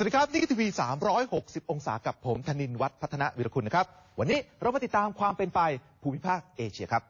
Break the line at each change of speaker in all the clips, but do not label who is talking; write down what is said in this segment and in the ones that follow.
สวัสดีครับนี่คือทีวี 360 องศากับผมธนินวัฒน์พัฒนวิรคุณนะครับ วันนี้เรามาติดตามความเป็นไปภูมิภาคเอเชียครับ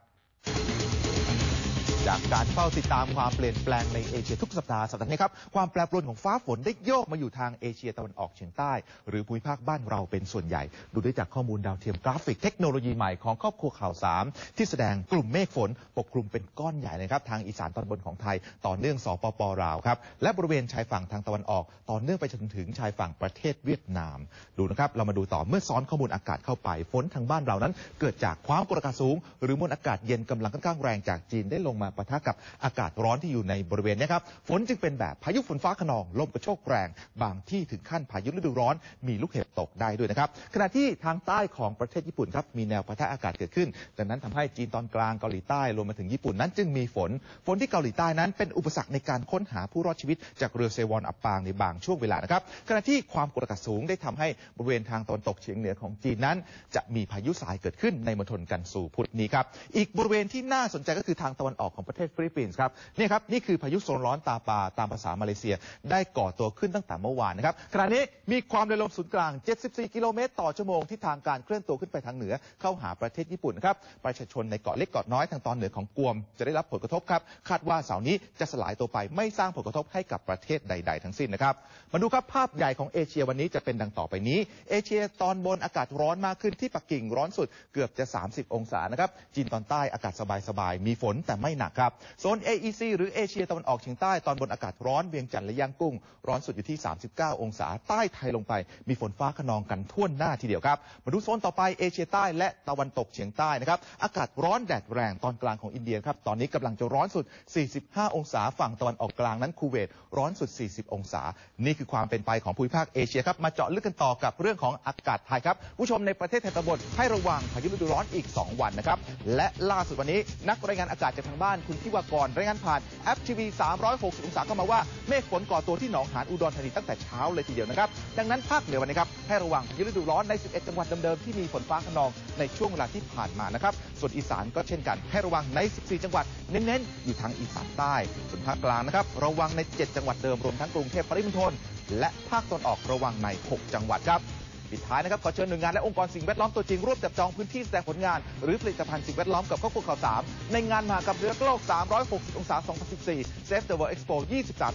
จากการเฝ้าติดตามความเปลี่ยนแปลงในเอเชียทุกสัปดาห์สัปดาห์นี้ครับความแปรปรวนของฟ้าฝนได้โยกมาอยู่ทางเอเชียตะวันออกเฉียงใต้ หรือภูมิภาคบ้านเราเป็นส่วนใหญ่ ดูได้จากข้อมูลดาวเทียมกราฟิกเทคโนโลยีใหม่ของครอบครัวข่าวสามที่แสดงกลุ่มเมฆฝนปกคลุมเป็นก้อนใหญ่นะครับทางอีสานตอนบนของไทย ต่อเนื่องสปปลาวครับและบริเวณชายฝั่งทางตะวันออก ต่อเนื่องไปจนถึงชายฝั่งประเทศเวียดนาม ดูนะครับเรามาดูต่อเมื่อซ้อนข้อมูลอากาศเข้าไปฝนทางบ้านเรานั้น เกิดจากความกดอากาศสูง หรือมวลอากาศเย็นกำลังค่อนข้างแรงจากจีนได้ลงมาปะทะกับอากาศร้อนที่อยู่ในบริเวณนี้ครับ ฝนจึงเป็นแบบพายุฝนฟ้าขนอง ลมกระโชกแรง บางที่ถึงขั้นพายุฤดูร้อน มีลูกเห็บตกได้ด้วยนะครับ ขณะที่ทางใต้ของประเทศญี่ปุ่นครับ มีแนวปะทะอากาศเกิดขึ้น ดังนั้นทำให้จีนตอนกลางเกาหลีใต้รวมมาถึงญี่ปุ่นนั้นจึงมีฝน ฝนที่เกาหลีใต้นั้นเป็นอุปสรรคในการค้นหาผู้รอดชีวิต จากเรือเซวอนอับปางในบางช่วงเวลานะครับ ขณะที่ความกดอากาศสูงได้ทำให้บริเวณทางตะวันตกเฉียงเหนือของจีนนั้น จะมีพายุทรายเกิดขึ้นในมณฑลกันสูพุทธนี้ครับ อีกบริเวณที่น่าสนใจก็คือทางตะวันออกของประเทศฟิลิปปินส์ครับนี่ครับนี่คือพายุโซนร้อนตาปาตามภาษามาเลเซีย ได้ก่อตัวขึ้นตั้งแต่เมื่อวานนะครับขณะนี้มีความเร็วลมศูนย์กลาง 74 กิโลเมตรต่อชั่วโมงที่ทางการเคลื่อนตัวขึ้นไปทางเหนือเข้าหาประเทศญี่ปุ่นครับประชาชนในเกาะเล็กเกาะน้อยทางตอนเหนือของกวม จะได้รับผลกระทบครับคาดว่าเสาร์นี้จะสลายตัวไปไม่สร้างผลกระทบให้กับประเทศใด ๆ ทั้งสิ้นนะครับมาดูครับภาพใหญ่ของเอเชียวันนี้จะเป็นดังต่อไปนี้ เอเชียตอนบนอากาศร้อนมากขึ้นที่ปักกิ่งร้อนสุดเกือบจะ 30 องศานะครับจีนตอนใต้อากาศสบายๆมีฝนแต่ไม่หนักครับโซน AEC หรือเอเชียตะวันออกเฉียงใต้ตอนบนอากาศร้อนเวียงจันทร์และย่างกุ้ง ร้อนสุดอยู่ที่ 39 องศาใต้ไทยลงไป มีฝนฟ้าขนองกันทั่วหน้าทีเดียวครับมาดูโซนต่อไปเอเชียใต้และตะวันตกเฉียงใต้นะครับอากาศร้อนแดดแรงตอนกลางของอินเดียครับตอนนี้กำลังจะร้อนสุด 45 องศาฝั่งตะวันออกกลางนั้นคูเวตร้อนสุด 40 องศา นี่คือความเป็นไปของภูมิภาคเอเชียครับมาเจาะลึกกันต่อกับเรื่องของอากาศไทยครับผู้ชมในประเทศไทยตะบนให้ระวังพายุฤดูร้อนอีก 2 วันนะครับและล่าสุดวันนี้นักรายงานอากาศจากทางบ้านคุณทิวากรรายงานผ่านแอปทีวี 360 องศาเข้ามาว่าเมฆฝนก่อตัวที่หนองหานอุดรธานีตั้งแต่เช้าเลยทีเดียวนะครับ ดังนั้นภาคเหนือวันนี้ครับให้ระวังพายุฤดูร้อนใน 11 จังหวัดเดิมๆที่มีฝนฟ้าขนองในช่วงเวลาที่ผ่านมานะครับ ส่วนอีสานก็เช่นกันให้ระวังใน 14 จังหวัดเน้นๆอยู่ทางอีสานใต้ ส่วนภาคกลางนะครับระวังใน 7 จังหวัดเดิมรวมทั้งกรุงเทพปริมณฑลและภาคตะวันออกระวังใน 6 จังหวัดครับ ปิดท้ายนะครับขอเชิญหน่วยงานและองค์กรสิ่งแวดล้อมตัวจริงร่วมจับจองพื้นที่แสดงผลงาน หรือผลิตภัณฑ์สิ่งแวดล้อมกับครอบครัวข่าวสามในงานมหากรรมเรือโลก 360 องศา 2014 Save the World Expo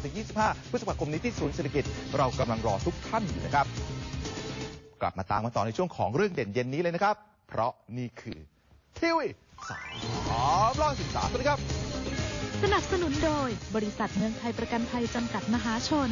23-25 พฤษภาคมนี้ที่ศูนย์เศรษฐกิจเรากำลังรอทุกท่านอยู่นะครับ กลับมาตามกันต่อในช่วงของเรื่องเด่นเย็นนี้เลยนะครับ เพราะนี่คือทีวีสามร้อยสิบสามสวัสดีครับ
สนับสนุนโดยบริษัทเมืองไทยประกันภัยจำกัดมหาชน